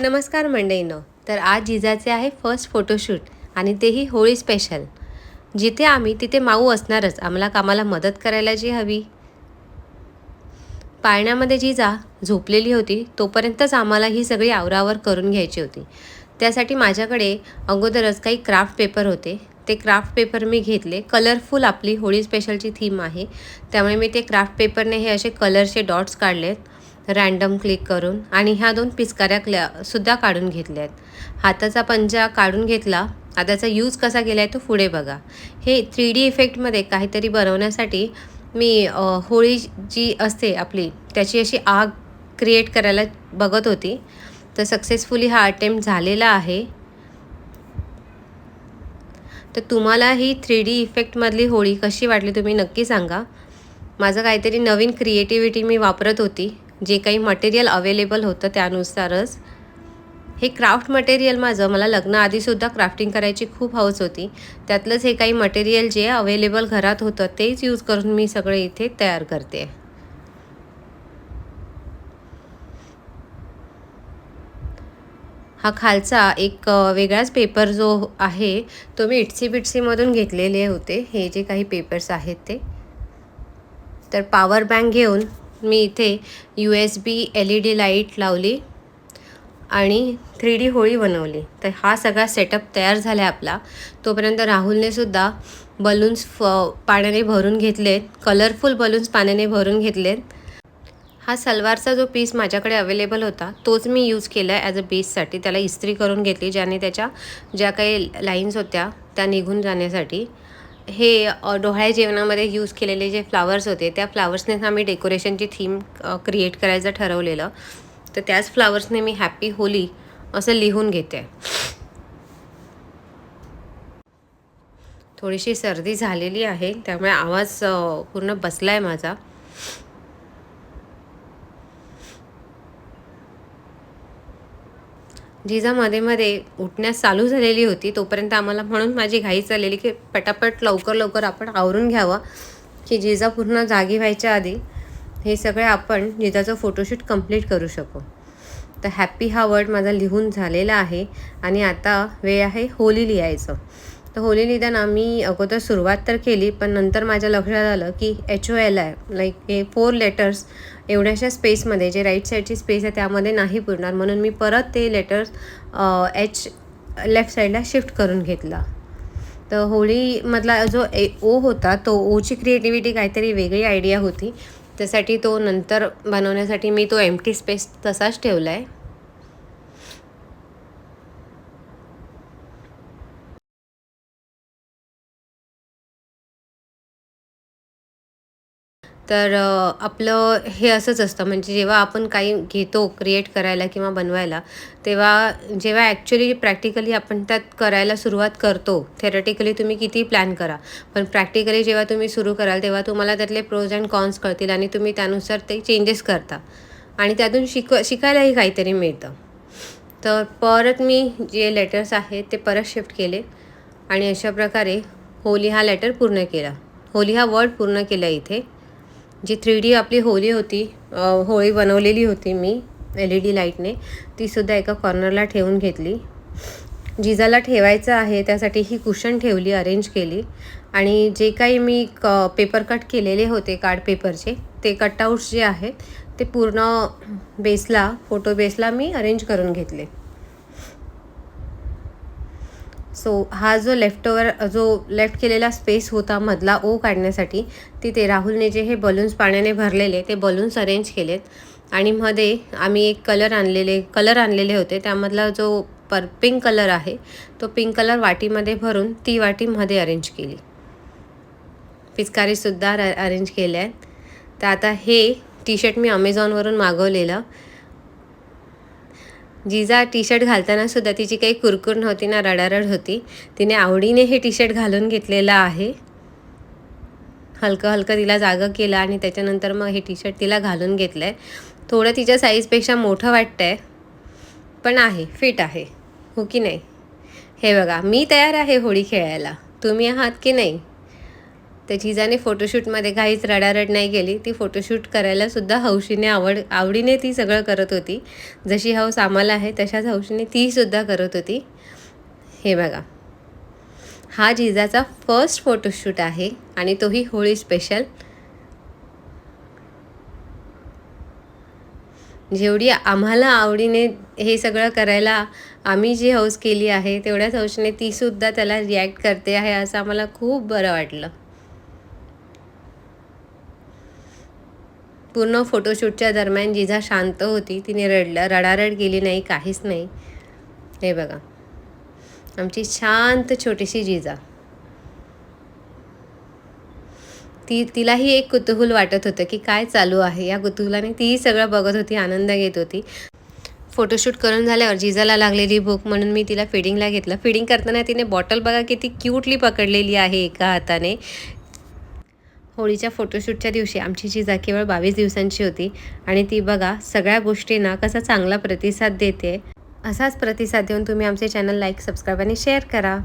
नमस्कार मंडळीनं. तर आज जिजाचे आहे फर्स्ट फोटोशूट आणि तेही होळी स्पेशल जिथे आम्ही तिथे माऊ असणारच. आम्हाला कामाला मदत करायला जी हवी. पाळण्यामध्ये जिजा झोपलेली होती तोपर्यंतच आम्हाला ही सगळी आवरावर करून घ्यायची होती. त्यासाठी माझ्याकडे अगोदरच काही क्राफ्ट पेपर होते. ते क्राफ्ट पेपर मी घेतले. कलरफुल आपली होळी स्पेशलची थीम आहे. त्यामुळे मी ते क्राफ्ट पेपरने हे असे कलरचे डॉट्स काढलेत. रँडम क्लिक करून आणि ह्या दोन पिचकाऱ्या क्ल्या सुद्धा काढून घेतल्या आहेत. हाताचा पंजा काढून घेतला. आता त्याचा यूज कसा केला आहे तो पुढे बघा. हे थ्री डी इफेक्टमध्ये काहीतरी बनवण्यासाठी मी होळी जी असते आपली त्याची अशी आग क्रिएट करायला बघत होती. तर सक्सेसफुली हा अटेम्प्ट झालेला आहे. तर तुम्हाला ही थ्री डी इफेक्टमधली होळी कशी वाटली तुम्ही नक्की सांगा. माझं काहीतरी नवीन क्रिएटिव्हिटी मी वापरत होती. जे काही मटेरियल अवेलेबल होतं त्यानुसारच. हे क्राफ्ट मटेरियल माझं मला लग्नाआधीसुद्धा क्राफ्टिंग करायची खूप हौस होती. त्यातलंच हे काही मटेरियल जे अवेलेबल घरात होतं तेच यूज करून मी सगळे इथे तयार करते. हा खालचा एक वेगळाच पेपर जो आहे तो मी इट्सी बिट्सीमधून घेतलेले होते. हे जे काही पेपर्स आहेत ते. तर पावर बँक घेऊन मी इथे U S B L E D light लावली आणि थ्री डी होळी बनवली. तर हा सगळा सेटअप तयार झाला आहे आपला. तोपर्यंत राहुलने सुद्धा बलून्स फ पाण्याने भरून घेतलेत. कलरफुल बलून्स पाण्याने भरून घेतलेत. हा सलवारचा जो पीस माझ्याकडे अवेलेबल होता तोच मी यूज केला आहे ॲज अ बेससाठी त्याला इस्त्री करून घेतली ज्याने त्याच्या ज्या काही लाईन्स होत्या त्या निघून जाण्यासाठी. हे अ, डोहाळे जेवणामध्ये यूज केलेले जे फ्लावर्स होते त्या फ्लावर्सनेच आम्ही डेकोरेशनची थीम क्रिएट करायचं ठरवलेलं. तर त्याच फ्लावर्सने मी हॅपी होली असं लिहून घेते. थोडीशी सर्दी झालेली आहे त्यामुळे आवाज पूर्ण बसला आहे माझा. जिजा मध्ये मध्ये उठण्यास चालू झालेली होती तोपर्यंत आम्हाला म्हणून माझी घाई चाललेली की पटापट लवकर लवकर आपण आवरून घ्यावं की जिजा पूर्ण जागी व्हायच्या आधी हे सगळे आपण जिजाचं फोटोशूट कंप्लीट करू शकू. तर हॅप्पी हा वर्ड माझा लिहून झालेला आहे आणि आता वेळ आहे होली लिहायचं. तर होली लिहिताना आम्ही अगोदर सुरुवात तर केली पण नंतर माझ्या लक्षात आलं की एच ओ एल आहे लाईक हे फोर लेटर्स एवढ्याशा स्पेसमध्ये जे राईट साईडची स्पेस आहे त्यामध्ये नाही पुरणार. म्हणून मी परत ते लेटर्स एच लेफ्ट साईडला शिफ्ट करून घेतला. तर होळीमधला जो ए ओ होता तो ओची क्रिएटिव्हिटी काहीतरी वेगळी आयडिया होती. त्यासाठी तो नंतर बनवण्यासाठी मी तो एम्प्टी स्पेस तसाच ठेवला आहे तर आपलं हे असंच असतं. म्हणजे जेव्हा आपण काही घेतो क्रिएट करायला किंवा बनवायला तेव्हा जेव्हा ॲक्च्युली प्रॅक्टिकली आपण त्यात करायला सुरुवात करतो थेरटिकली तुम्ही किती प्लॅन करा पण प्रॅक्टिकली जेव्हा तुम्ही सुरू कराल तेव्हा तुम्हाला त्यातले प्रोज अँड कॉन्स कळतील आणि तुम्ही त्यानुसार ते चेंजेस करता. आणि त्यातून शिक शिकायलाही काहीतरी मिळतं. तर परत मी जे लेटर्स आहेत ते परत शिफ्ट केले आणि अशा प्रकारे होली हा लेटर पूर्ण केला. होली हा वर्ड पूर्ण केला इथे. जी थ्री डी आपली होली होती होळी बनवलेली होती मी एल ई डी लाईटने तीसुद्धा एका कॉर्नरला ठेवून घेतली. जिजाला ठेवायचं आहे त्यासाठी ही कुशन ठेवली अरेंज केली. आणि जे काही मी क पेपर कट केलेले होते कार्ड पेपरचे ते कटआउट्स जे आहेत ते पूर्ण बेसला फोटो बेसला मी अरेंज करून घेतले. सो हा जो लेफ्ट ओवर जो लेफ्ट केलेला स्पेस होता मधला ओ काढण्यासाठी तिथे राहुलने जे हे बलून्स पाण्याने भरलेले ते बलून्स अरेंज केलेत. आणि मध्ये आम्ही एक कलर आणलेले कलर आणलेले होते. त्यामधला जो पर पिंक कलर आहे तो पिंक कलर वाटीमध्ये भरून ती वाटी मध्ये अरेंज केली. पिचकारीसुद्धा अरेंज केल्या आहेत. तर आता हे टी शर्ट मी अमेझॉनवरून मागवलेलं. जिजा टी शर्ट घालताना सुद्धा तिची काही कुरकुर नव्हती ना रडारड होती. तिने आवडीने हे टी शर्ट घालून घेतलेलं आहे. हलकं हलकं तिला जागं केलं आणि त्याच्यानंतर मग हे टी शर्ट तिला घालून घेतलं आहे थोडं तिच्या साईजपेक्षा मोठं वाटतं आहे पण आहे फिट आहे. हो की नाही? हे बघा मी तयार आहे होळी खेळायला. तुम्ही आहात की नाही? त्या जिजाने फोटोशूटमध्ये काहीच रडारड नाही केली ती फोटोशूट करायलासुद्धा हौशीने आवड आवडीने ती सगळं करत होती. जशी हौस आम्हाला आहे तशाच हौशीने तीसुद्धा करत होती. हे बघा. हा जिजाचा फर्स्ट फोटोशूट आहे आणि तोही होळी स्पेशल जेवढी आम्हाला आवडीने हे सगळं करायला आम्ही जी हौस केली आहे तेवढ्याच हौशीने तीसुद्धा त्याला रिॲक्ट करते आहे असं आम्हाला खूप बरं वाटलं. पूर्ण फोटोशूटच्या दरम्यान जिजा शांत होती तिने रडलं रडारड गेली नाही काहीच नाही. हे बघा. आमची शांत छोटीशी जिजा. ती तिलाही एक कुतूहल वाटत होतं की काय चालू आहे? या कुतूहलाने तीही सगळं बघत होती आनंद घेत होती. फोटोशूट करून झाल्यावर जिजाला लागलेली भूक म्हणून मी तिला फिडिंगला घेतलं. फिडिंग करताना तिने बॉटल बघा किती क्यूटली पकडलेली आहे एका हाताने. होळीच्या फोटोशूटच्या दिवशी आमची जिजा केवळ बावीस दिवसांची होती आणि ती बघा सगळ्या गोष्टींना कसा चांगला प्रतिसाद देते. असाच प्रतिसाद देऊन तुम्ही आमचे चॅनल लाईक सबस्क्राईब आणि शेअर करा.